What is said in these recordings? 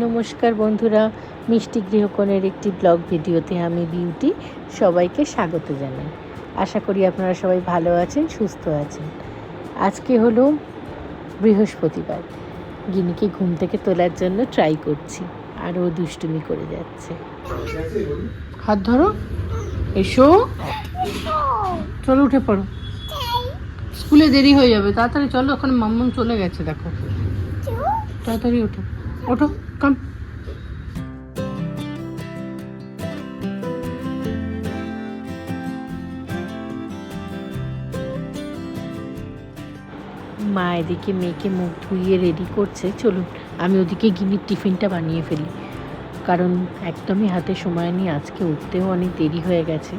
নমস্কার বন্ধুরা, মিষ্টি গৃহকোণের একটি ব্লগ ভিডিওতে আমি বিউটি সবাইকে স্বাগত জানাই। আশা করি আপনারা সবাই ভালো আছেন, সুস্থ আছেন। আজকে হলো বৃহস্পতিবার। গিনিকে ঘুম থেকে তোলার জন্য ট্রাই করছি আর ও দুষ্টুমি করে যাচ্ছে। হাত ধরো। এসো। চলো উঠে পড়ো। স্কুলে দেরি হয়ে যাবে, তাড়াতাড়ি চলো ওখানে মাম্মন চলে গেছে, দেখো। তাড়াতাড়ি ওঠো। ওঠো কাম মা এদিকে মেয়েকে মুখ ধুইয়ে রেডি করছে। চলুন, আমি ওদিকে গিনির টিফিনটা বানিয়ে ফেলি। কারণ একদমই হাতে সময় নিয়ে আজকে উঠতেও অনেক দেরি হয়ে গেছে।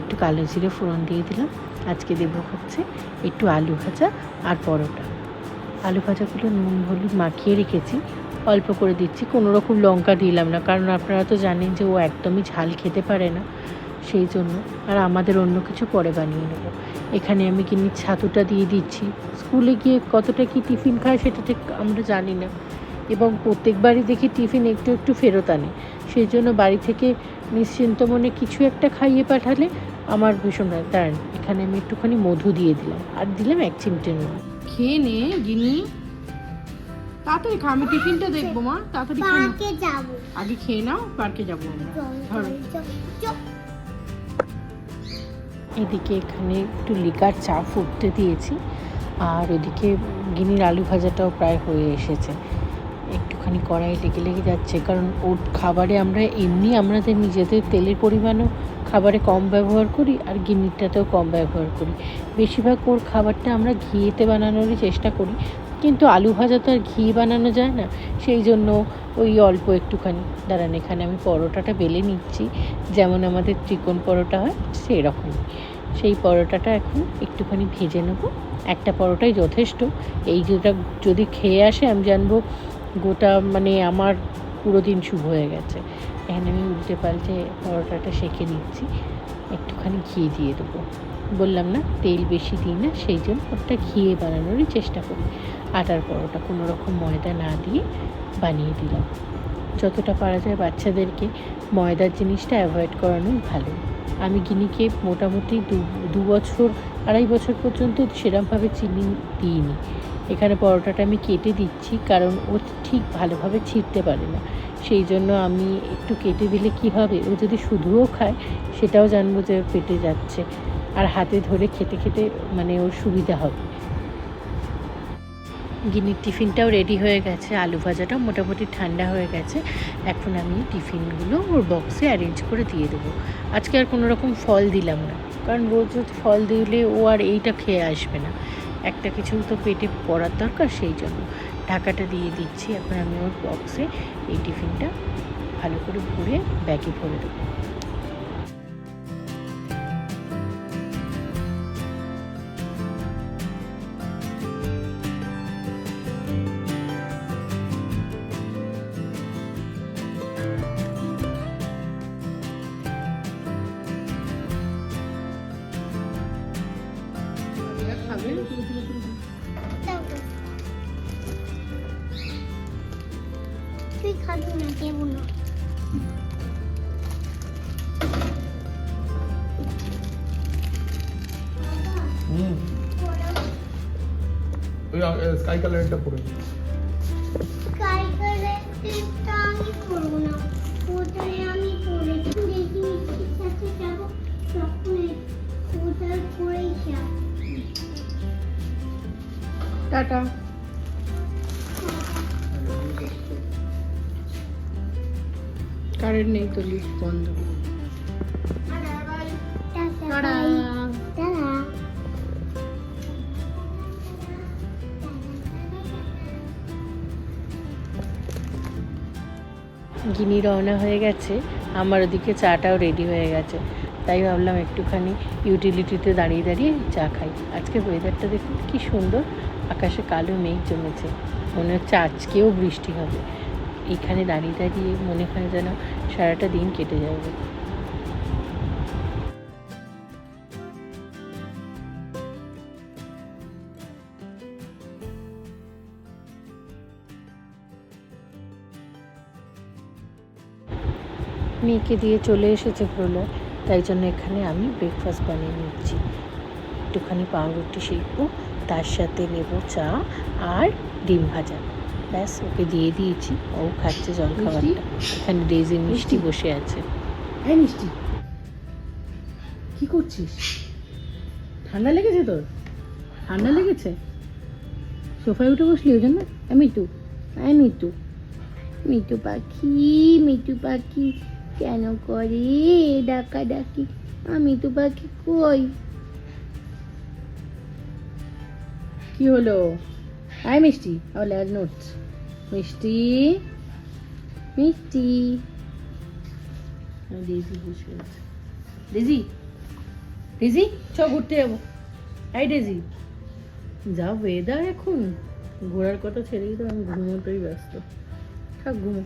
একটু কালো জিরে ফোড়ন দিয়ে দিলাম। আজকে দেবো হচ্ছে একটু আলু ভাজা আর পরোটা। আলু ভাজাগুলো নুন হলুদ মাখিয়ে রেখেছি। অল্প করে দিচ্ছি, কোনো রকম লঙ্কা দিলাম না। কারণ আপনারা তো জানেন যে ও একদমই ঝাল খেতে পারে না, সেই জন্য। আর আমাদের অন্য কিছু পরে বানিয়ে নেব। এখানে আমি কিনি ছাতুটা দিয়ে দিচ্ছি। স্কুলে গিয়ে কতটা কি টিফিন খায় সেটা ঠিক আমরা জানি না। এবং প্রত্যেকবারই দেখি টিফিন একটু একটু ফেরত আনে। সেই জন্য বাড়ি থেকে নিশ্চিন্ত মনে কিছু একটা খাইয়ে পাঠালে আমার ভীষণ দাঁড়ান, এখানে আমি একটুখানি মধু দিয়ে দিলাম। আর দিলাম এক চিমটে নুন। খেয়ে নে গিনি তাড়াতাড়ি খা আমি টিফিনটা দেখব মা। তাড়াতাড়ি পার্কে যাব। আগে খেয়ে নাও পার্কে যাব আমরা। ধরো। এদিকে এখানে একটু লিকার চা ফুটতে দিয়েছি আর ওদিকে গিনির আলু ভাজাটাও প্রায় হয়ে এসেছে। একটুখানি কড়াই লেগে লেগে যাচ্ছে কারণ ওর খাবারে আমরা এমনি আমাদের নিজেদের তেলের পরিমাণও খাবারে কম ব্যবহার করি আর গিনিরটাতেও কম ব্যবহার করি। বেশিরভাগ ওর খাবারটা আমরা ঘিয়েতে বানানোরই চেষ্টা করি কিন্তু আলু ভাজা তো আর ঘি বানানো যায় না। সেই জন্য ওই অল্প একটুখানি। দাঁড়ান, এখানে আমি পরোটাটা বেলে নিচ্ছি। যেমন আমাদের চিকন পরোটা হয় সেই রকমই সেই পরোটাটা এখন একটুখানি ভেজে নেব। একটা পরোটাই যথেষ্ট। এই যেটা যদি খেয়ে আসে, আমি জানব গোটা মানে আমার পুরো দিন শুভ হয়ে গেছে। এখানে আমি উল্টে পাল্টে পরোটাটা সেঁকে নিচ্ছি। একটুখানি ঘি দিয়ে দেবো। বললাম না, তেল বেশি দিই না, সেই জন্য ওটা ঘিয়ে বানানোরই চেষ্টা করি। আটার পরোটা কোনো রকম ময়দা না দিয়ে বানিয়ে দিলাম। যতটা পারা যায় বাচ্চাদেরকে ময়দার জিনিসটা অ্যাভয়েড করানোই ভালো। আমি গিনিকে মোটামুটি দু দু বছর, আড়াই বছর পর্যন্ত সেরমভাবে চিনি দিইনি। এখানে পরোটাটা আমি কেটে দিচ্ছি, কারণ ও ঠিক ভালোভাবে ছিঁড়তে পারে না। সেই জন্য আমি একটু কেটে দিলে কি হবে? ও যদি শুধুও খায়, সেটাও জানব যে পেটে যাচ্ছে। আর হাতে ধরে খেতে খেতে মানে ওর সুবিধা হবে। গিনির টিফিনটাও রেডি হয়ে গেছে, আলু ভাজাটাও মোটামুটি ঠান্ডা হয়ে গেছে। এখন আমি টিফিনগুলো ওর বক্সে অ্যারেঞ্জ করে দিয়ে দেবো। আজকে আর কোনো রকম ফল দিলাম না, কারণ রোজ রোজ ফল দিলে ও আর এইটা খেয়ে আসবে না। একটা কিছু তো পেটে পড়ার দরকার সেই জন্য। ঢাকাটা দিয়ে দিচ্ছি, এখন আমি ওর বক্সে এই টিফিনটা ভালো করে ভরে ব্যাগে ভরে দেবো। ওই স্কাই কালারটা পরে কাই করে টিপটা আমি করব না। ওটাই আমি করে দেখি মিষ্টির সাথে যাব। তখন ওটাই করেই যাব। টাটা। কারেন্ট নেই তো লিফট বন্ধ। টাটা। গিনি রওনা হয়ে গেছে। আমার ওদিকে চাটাও রেডি হয়ে গেছে। তাই ভাবলাম একটুখানি ইউটিলিটিতে দাঁড়িয়ে দাঁড়িয়ে চা খাই। আজকে ওয়েদারটা দেখুন কি সুন্দর। আকাশে কালো মেঘ জমেছে। মনে হচ্ছে আজকেও বৃষ্টি হবে। এখানে দাঁড়িয়ে দাঁড়িয়ে মনে হয় যেন সারাটা দিন কেটে যাবে। মেয়েকে দিয়ে চলে এসেছে প্রলয় তাই জন্য এখানে আমি ব্রেকফাস্ট বানিয়ে নিচ্ছি। একটুখানি পাউরুটি শিখব তার সাথে নেব চা আর ডিম ভাজা। ব্যাস ওকে দিয়ে দিয়েছি। ও খাচ্ছে জল খাবারটা এখানে ডেজি মিষ্টি বসে আছে। এই মিষ্টি কি করছিস? ঠান্ডা লেগেছে তোর? ঠান্ডা লেগেছে? সোফায় উঠে বসলি ওই জন্য? মিটু এই মিটু মিটু পাখি মিটু পাখি। কেন করে? ডাকা ডাকি আ মিটু পাখি কই? কি হলো? আয় মিষ্টি আবার নোটস। মিষ্টি? মিষ্টি। ডেজি বসে আছে ডেজি ডেজি চ ঘুরতে যাব। এই ডেজি যা ওয়েদার এখন। ঘোরার কথা ছেড়েই তো আমি ঘুমোতেই ব্যস্ত। থাক ঘুমো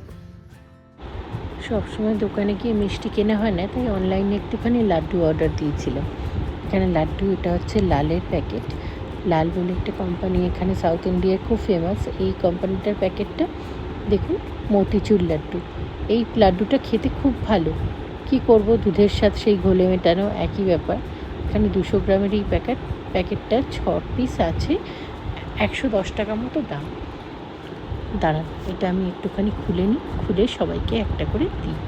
সবসময় দোকানে গিয়ে মিষ্টি কেনা হয় না, তাই অনলাইনে একটুখানি লাড্ডু অর্ডার দিয়েছিলাম এখানে লাড্ডু, এটা হচ্ছে লালের প্যাকেট লাল বলে একটা কোম্পানি এখানে সাউথ ইন্ডিয়ায় খুব ফেমাস এই কোম্পানিটার প্যাকেটটা দেখুন, মতিচুর লাড্ডু। এই লাড্ডুটা খেতে খুব ভালো। কি করব দুধের সাথে সেই ঘোলে মেটানো একই ব্যাপার। এখানে দুশো গ্রামের এই প্যাকেট প্যাকেটটা ছ পিস আছে, একশো দশ টাকা মতো দাম। দাঁড়ান এটা আমি একটুখানি খুলে নিই খুলে সবাইকে একটা করে দিই।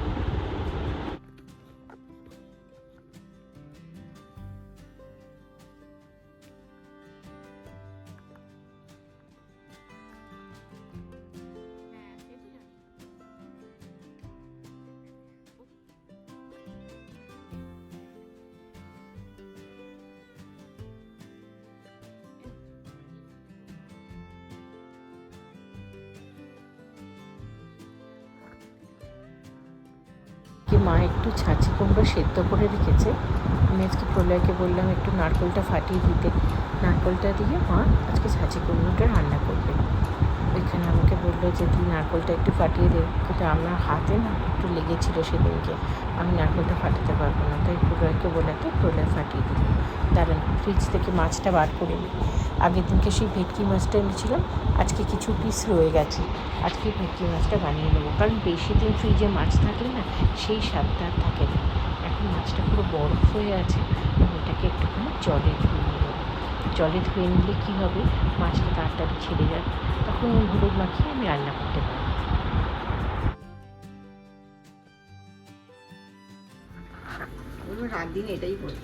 কি মা একটু ছাঁচি কুমড়ো সেদ্ধ করে রেখেছে। আমি আজকে প্রলয়কে বললাম একটু নারকেলটা ফাটিয়ে দিতে। নারকেলটা দিয়ে মা আজকে ছাঁচি কুমড়োটা রান্না করবে। ওইখানে আমাকে বলল যে, তুই নারকেলটা একটু ফাটিয়ে দে। কিন্তু আমার হাতে না একটু লেগেছিলো সেদিনকে। আমি নারকোলটা ফাটাতে পারব না। তাই প্রলয়কে তো প্রলয় ফাটিয়ে দিল দাঁড়ান ফ্রিজ থেকে মাছটা বার করে নিই। আগের দিনকে সেই ভেটকি মাছটা এনেছিলাম, আজকে কিছু পিস রয়ে গেছে। আজকে ভেটকি মাছটা বানিয়ে নেব। কারণ বেশি দিন ফ্রিজে মাছ থাকলে না, সেই স্বাদটা আর থাকে না। এখন মাছটা পুরো বরফ হয়ে আছে এটাকে একটুখানি জলে ধুয়ে নেব। জলে ধুয়ে নিলে কী হবে? মাছটা তাড়াতাড়ি ছেড়ে যাবে। তখন হলুদ মাখিয়ে আমি রান্না করতে পারব রাত দিন এটাই করি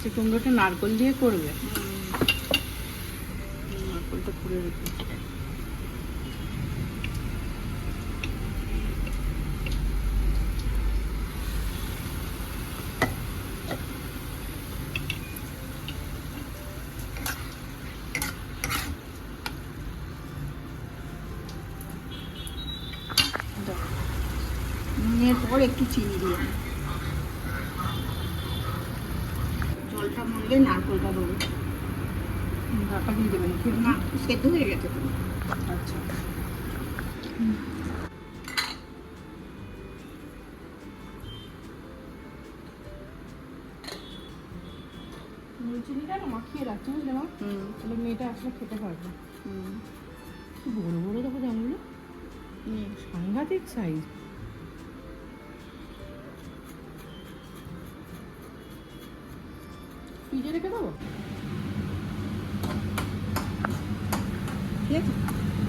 হচ্ছে কুমড়োটা নারকল দিয়ে করবে। এরপর একটু চিনি দিয়ে জলটা মরলে নারকলটা দেবো ঢাকা দিয়ে দেবেন কি সেদ্ধ হয়ে গেছে আচ্ছা মাখিয়ে রাখছি বুঝলে মা তাহলে মেয়েটা আসলে খেতে পারবে কি বড় বড় দেখো জামগুলো সাংঘাতিক সাইজ ফ্রিজে রেখে দেবো ঠিক আছে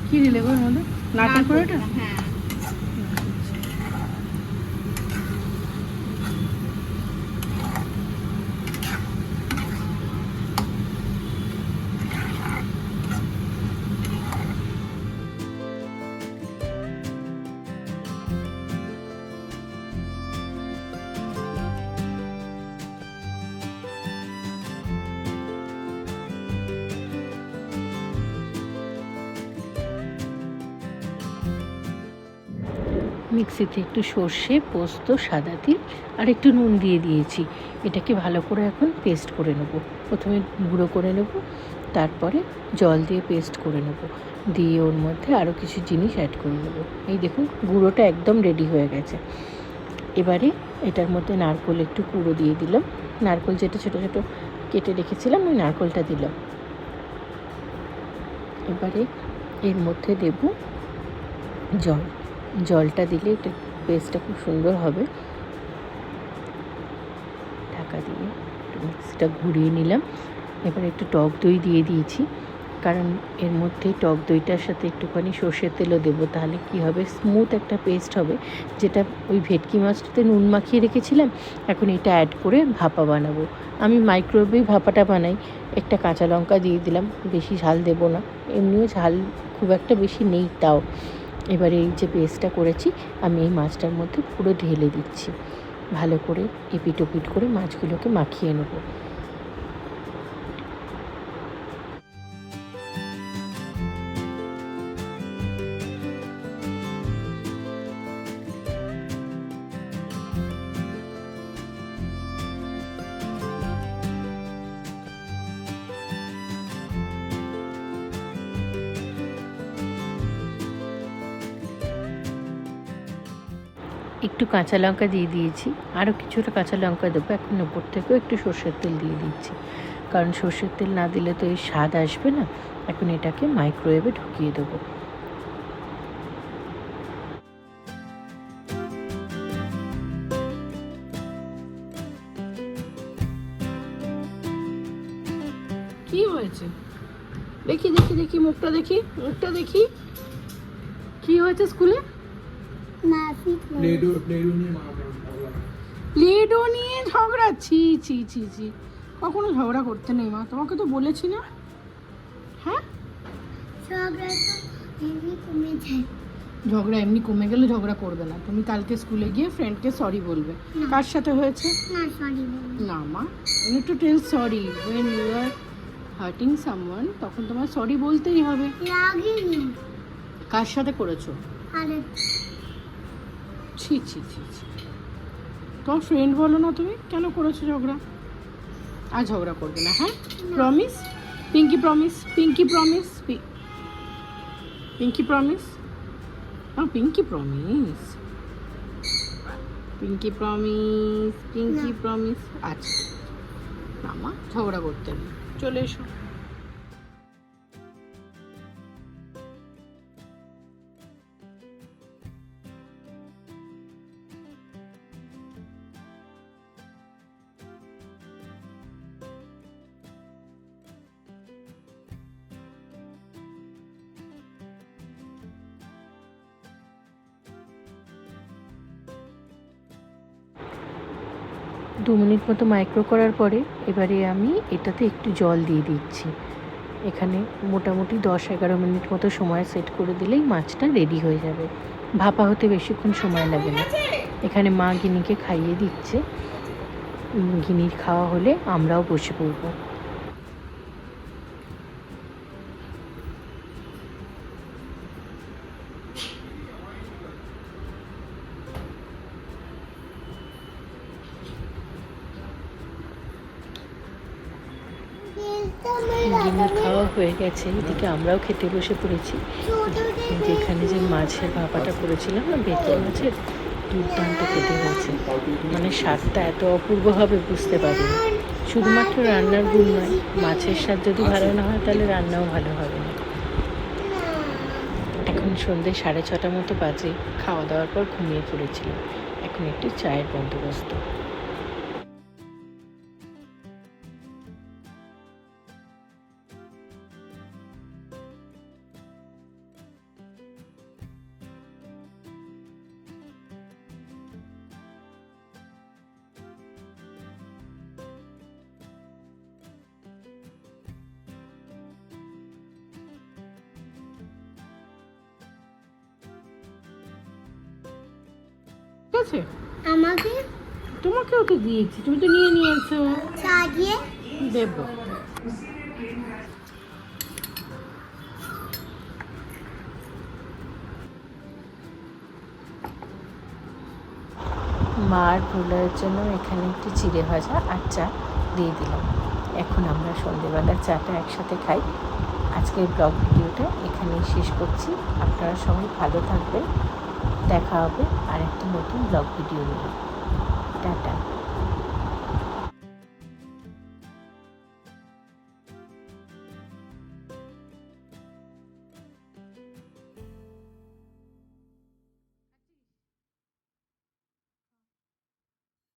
কি দিলে গো মধ্যে? নারকেল করে হ্যাঁ। মিক্সিতে একটু সর্ষে, পোস্ত, সাদা তিল আর একটু নুন দিয়ে দিয়েছি। এটাকে ভালো করে এখন পেস্ট করে নেব। প্রথমে গুঁড়ো করে নেব, তারপরে জল দিয়ে পেস্ট করে নেব। দিয়ে ওর মধ্যে আরও কিছু জিনিস অ্যাড করে নেব। এই দেখুন, গুঁড়োটা একদম রেডি হয়ে গেছে। এবারে এটার মধ্যে নারকোল একটু কুড়ো দিয়ে দিলাম। নারকোল যেটা ছোটো ছোটো কেটে রেখেছিলাম, ওই নারকোলটা দিলাম। এবারে এর মধ্যে দেব জল। জলটা দিলে এটা পেস্টটা খুব সুন্দর হবে। ঢাকা দিয়ে মিক্সিটা ঘুরিয়ে নিলাম। এবার একটু টক দই দিয়ে দিয়েছি। কারণ এর মধ্যে টক দইটার সাথে একটুখানি সর্ষের তেলও দেবো, তাহলে কি হবে? স্মুথ একটা পেস্ট হবে। যেটা ওই ভেটকি মাছটাতে নুন মাখিয়ে রেখেছিলাম, এখন এটা অ্যাড করে ভাপা বানাবো। আমি মাইক্রোওয়েভেই ভাপাটা বানাই, একটা কাঁচা লঙ্কা দিয়ে দিলাম, বেশি ঝাল দেবো না। এমনিও ঝাল খুব একটা বেশি নেই তাও। এবারে এই যে পেস্টটা করেছি, আমি এই মাছটার মধ্যে পুরো ঢেলে দিচ্ছি। ভালো করে এপিট ওপিট করে মাছগুলোকে মাখিয়ে নেব। কাঁচা লঙ্কা দিয়ে দিয়েছি। আরও কিছুটা কাঁচা লঙ্কা দেবো। এখন উপর থেকেও একটু সর্ষের তেল দিয়ে দিচ্ছি। কারণ সর্ষের তেল না দিলে তো এই স্বাদ আসবে না। এখন এটাকে মাইক্রোওয়েভে ঢুকিয়ে দেবো। কি হয়েছে? দেখি দেখি দেখি, মুখটা দেখি মুখটা দেখি। কি হয়েছে স্কুলে? প্লেডো প্লেডো নিয়ে প্লেডো নিয়ে ঝগড়া? ছি ছি ছি ছি। কখনো ঝগড়া করতে নেই মা তোমাকে তো বলেছি না। হ্যাঁ? ঝগড়া এমনি কমে যায়। ঝগড়া এমনি কমে গেলে ঝগড়া করবে না। তুমি কালকে স্কুলে গিয়ে ফ্রেন্ডকে সরি বলবে। কার সাথে হয়েছে? না মা you to tell sorry when you are hurting someone তখন তোমার সরি বলতেই হবে। কার সাথে করেছ? আরে ছি ছি ছি ছি। তোমার ফ্রেন্ড বলো না তুমি? কেন করেছ ঝগড়া? আর ঝগড়া করবে না হ্যাঁ? Promise pinky promise pinky promise pinky promise হ্যাঁ pinky promise pinky promise pinky promise আচ্ছা। না মা ঝগড়া করতে নেই। চলে এসো। দু মিনিট মতো মাইক্রো করার পরে এবারে আমি এটাতে একটু জল দিয়ে দিচ্ছি। এখানে মোটামুটি দশ এগারো মিনিট মতো সময় সেট করে দিলেই মাছটা রেডি হয়ে যাবে। ভাপা হতে বেশিক্ষণ সময় লাগে না। এখানে মা গিনিকে খাইয়ে দিচ্ছে। গিনির খাওয়া হলে আমরাও বসে পড়ব গিনির খাওয়া হয়ে গেছে, এদিকে আমরাও খেতে বসে পড়েছি। যেখানে যে মাছের ভাপাটা করেছিলাম না, বেতন মাছের, দুর্দান্ত খেতে হয়েছে। মানে স্বাদটা এত অপূর্ব হবে বুঝতে পারিনি। শুধুমাত্র রান্নার গুণ নয়, মাছের স্বাদ যদি ভালো না হয়, তাহলে রান্নাও ভালো হবে না। এখন সন্ধ্যে সাড়ে ছটা মতো বাজে, খাওয়া দাওয়ার পর ঘুমিয়ে পড়েছিলাম। এখন একটু চায়ের বন্দোবস্ত। আছে আমাকে? তোমাকেও তো দিয়েছি তুমি তো নিয়ে নিয়েছো। সাজিয়ে দেবো। মা আর প্রলয়ের জন্য এখানে একটু চিড়ে ভাজা আর চা দিয়ে দিলাম। এখন আমরা সন্ধেবেলা চাটা একসাথে খাই। আজকের ব্লগ ভিডিওটা এখানেই শেষ করছি। আপনারা সবাই ভালো থাকবেন। দেখা হবে আরেকটি নতুন ব্লগ ভিডিও নিয়ে। টাটা।